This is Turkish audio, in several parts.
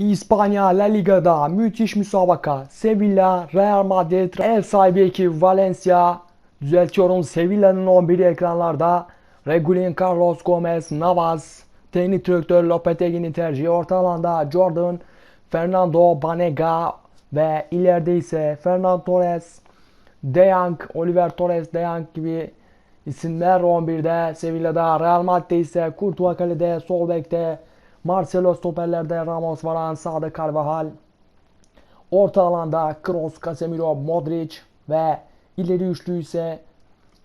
İspanya La Liga'da müthiş müsabaka. Sevilla, Real Madrid, ev sahibi ekip Valencia. Düzeltiyorum Sevilla'nın 11'i ekranlarda. Regulin Carlos Gomez, Navas, teknik direktör Lopetegui'nin tercihi. Orta alanda Jordan, Fernando Banega ve ileride ise Fernando Torres, De Jong, Oliver Torres, De Jong gibi isimler 11'de. Sevilla'da Real Madrid'de ise Courtois kalede, sol bekte Marcelo stoperlerde Ramos Varane, sağda Carvajal. Orta alanda Kroos, Casemiro, Modric ve ileri üçlü ise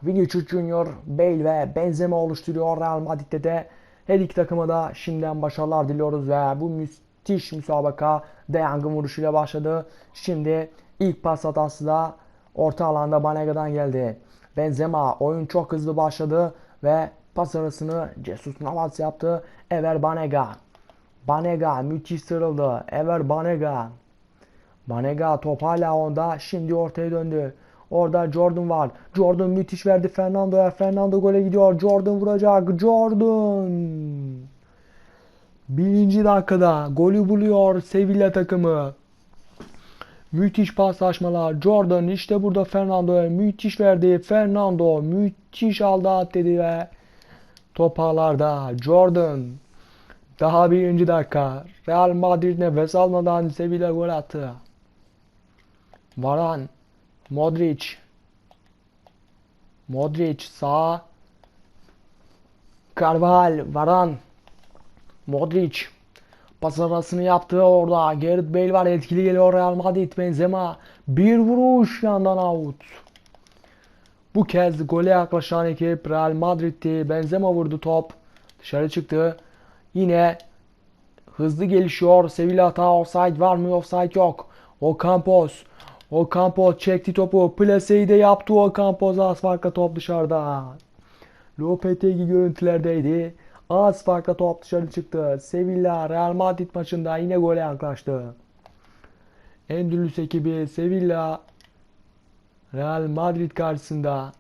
Vinicius Junior, Bale ve Benzema oluşturuyor Real Madrid'de de. Her iki takıma da şimdiden başarılar diliyoruz ve bu müthiş müsabaka De Jong'un vuruşuyla başladı. Şimdi ilk pas hatası da orta alanda Banega'dan geldi. Benzema oyun çok hızlı başladı ve pas arasını Jesus Navas yaptı. Ever Banega. Banega müthiş sırıldı. Ever Banega. Banega top hala onda. Şimdi ortaya döndü. Orada Jordan var. Jordan müthiş verdi Fernando'ya. Fernando gole gidiyor. Jordan vuracak. Jordan. Birinci dakikada golü buluyor Sevilla takımı. Müthiş paslaşmalar. Jordan işte burada Fernando'ya müthiş verdi. Fernando müthiş aldı at dedi ve top. Jordan daha birinci dakika. Real Madrid nefes almadan Sevilla gol attı. Varan. Modric. Modric sağ. Carvajal. Varan. Modric. Pas arasını yaptı orada. Gareth Bale var etkili geliyor Real Madrid. Benzema. Bir vuruş yandan out. Bu kez gole yaklaşan ekip Real Madrid'ti. Benzema vurdu top. Dışarı çıktı. Yine hızlı gelişiyor. Sevilla hata offside var mı? Offside yok. Ocampos. Ocampos çekti topu. Plaseyi de yaptı Ocampos. Az farkla top dışarıda. Lopetegui görüntülerdeydi. Az farkla top dışarı çıktı. Sevilla Real Madrid maçında yine gole yaklaştı. Endülüs ekibi Sevilla Real Madrid karşısında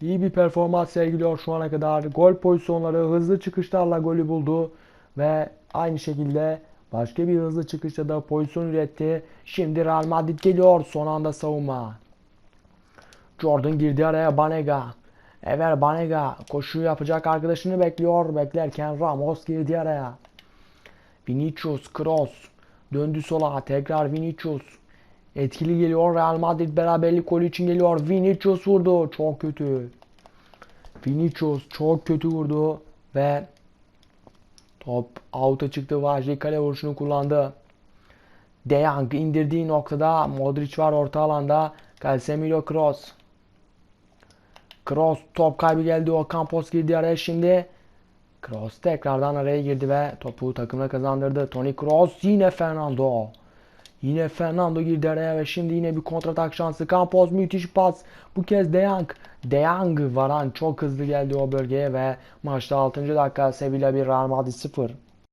iyi bir performans sergiliyor şu ana kadar. Gol pozisyonları hızlı çıkışlarla golü buldu ve aynı şekilde başka bir hızlı çıkışta da pozisyon üretti. Şimdi Real Madrid geliyor son anda savunma. Jordan girdi araya Banega. Ever Banega koşu yapacak arkadaşını bekliyor. Beklerken Ramos girdi araya. Vinicius, Kroos. Döndü sola. Tekrar Vinicius. Etkili geliyor. Real Madrid beraberlik golü için geliyor. Vinicius vurdu. Çok kötü. Vinicius çok kötü vurdu. Ve top out'a çıktı. Vajdi kale vuruşunu kullandı. De Jong indirdiği noktada Modric var orta alanda. Casemiro Kroos. Kroos top kaybı geldi. O Campos girdi araya şimdi. Kroos tekrardan araya girdi ve topu takımına kazandırdı. Toni Kroos yine Fernando. Yine Fernando girdi araya ve şimdi yine bir kontratak şansı. Campos müthiş pas. Bu kez De Jong. De Jong varan çok hızlı geldi o bölgeye ve maçta 6. dakika Sevilla 1 Real Madrid 0.